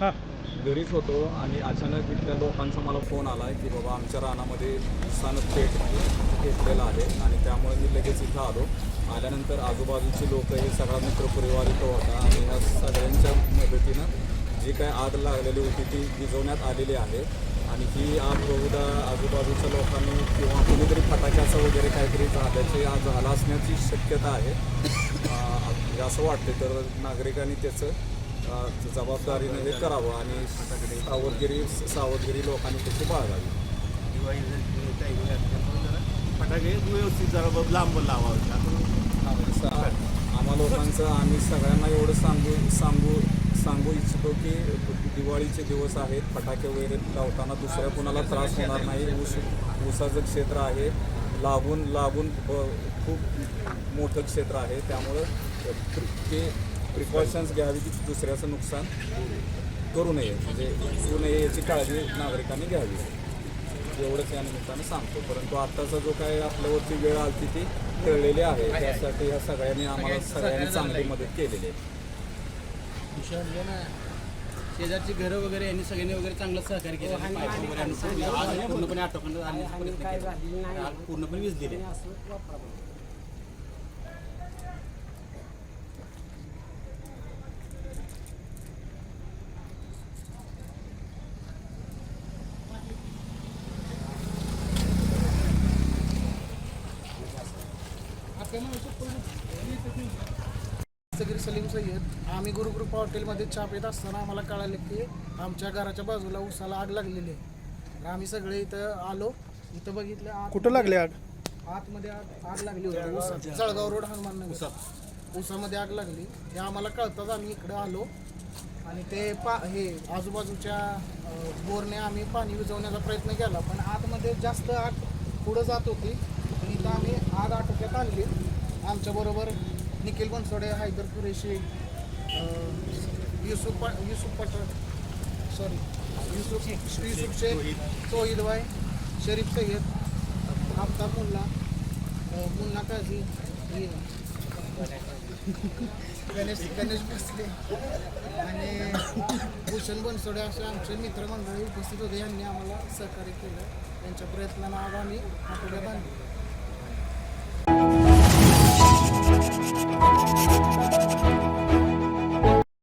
हां. घरीच होतो आणि अचानक इथल्या लोकांचा मला फोन आला की बाबा आमच्या रानामध्ये सनद पेट घेतलेला आहे आणि त्यामुळे मी लगेच इथं आलो. आल्यानंतर आजूबाजूचे लोक हे सगळा मित्रपरिवार इथं होता आणि ह्या सगळ्यांच्या मदतीनं जी काय आग लागलेली होती ती विझवण्यात आलेली आहे. आणि ही आग बहुधा आजूबाजूच्या लोकांनी किंवा कुणीतरी फटाक्याचं वगैरे काहीतरी झाल्याचे आज झाला असण्याची शक्यता आहे. म्हणजे असं वाटते तर नागरिकांनी त्याचं जबाबदारीने हे करावं आणि सावधगिरी सावधगिरी लोकांनी त्याची बाळगावी. फटाके व्यवस्थित जरा लांब लावावे. आम्हा लोकांचं आम्ही सगळ्यांना एवढं सांगू सांगू सांगू इच्छितो की दिवाळीचे दिवस आहेत. फटाके वगैरे लावताना दुसऱ्या कुणाला त्रास होणार नाही. ऊस ऊसाचं क्षेत्र आहे. लागून लागून खूप मोठं क्षेत्र आहे. त्यामुळं ते प्रिकॉशन्स घ्यावी की दुसऱ्याचं नुकसान करू नये. म्हणजे होऊ नये याची काळजी नागरिकांनी घ्यावी. एवढंच या निमित्तानं सांगतो. परंतु आत्ताचा जो काय आपल्यावरची वेळ आली ती खेळलेली आहे. त्यासाठी ह्या सगळ्यांनी आम्हाला सगळ्यांनी चांगली मदत केलेली आहे. शेजारची घरं वगैरे यांनी सगळ्यांनी वगैरे चांगलं सहकार्य केलं. पाईप वगैरे आणून पूर्ण- पूर्णपणे आटोक्यात आणण्याचा प्रयत्न केला आग पूर्णपणे विजलेली आहे सगीर सलीम सय्यद आम्ही गुरुकृपा हॉटेलमध्ये चहा पित असताना आम्हाला कळालं की आमच्या घराच्या बाजूला उसाला आग लागलेली आहे. तर आम्ही सगळे इथं आलो. इथं बघितलं आत कुठं लागले आग? आतमध्ये आग आग लागली होती. उसात जळगाव रोड हनुमान नगर. उसामध्ये आग लागली. हे आम्हाला कळताच आम्ही इकडं आलो. आणि ते पा हे आजूबाजूच्या बोरने आम्ही पाणी विझवण्याचा प्रयत्न केला. पण आतमध्ये जास्त आग पुढं जात होती. इथं आम्ही आग आटोक्यात आणली. आमच्याबरोबर निखिल बनसोडे हैदर कुरेशी युसुफ युसुफ पठाण सॉरी युसुफ युसुफ शेख सोहिद भाई शरीफ सय्यद आफताब मुल्ला मुन्ना काझी गणेश गणेश भोसले आणि भूषण बनसोडे असे आमचे मित्रमंडळी उपस्थित होते. यांनी आम्हाला सहकार्य केलं. त्यांच्या प्रयत्नानं आज आम्ही आठवड्यात आणली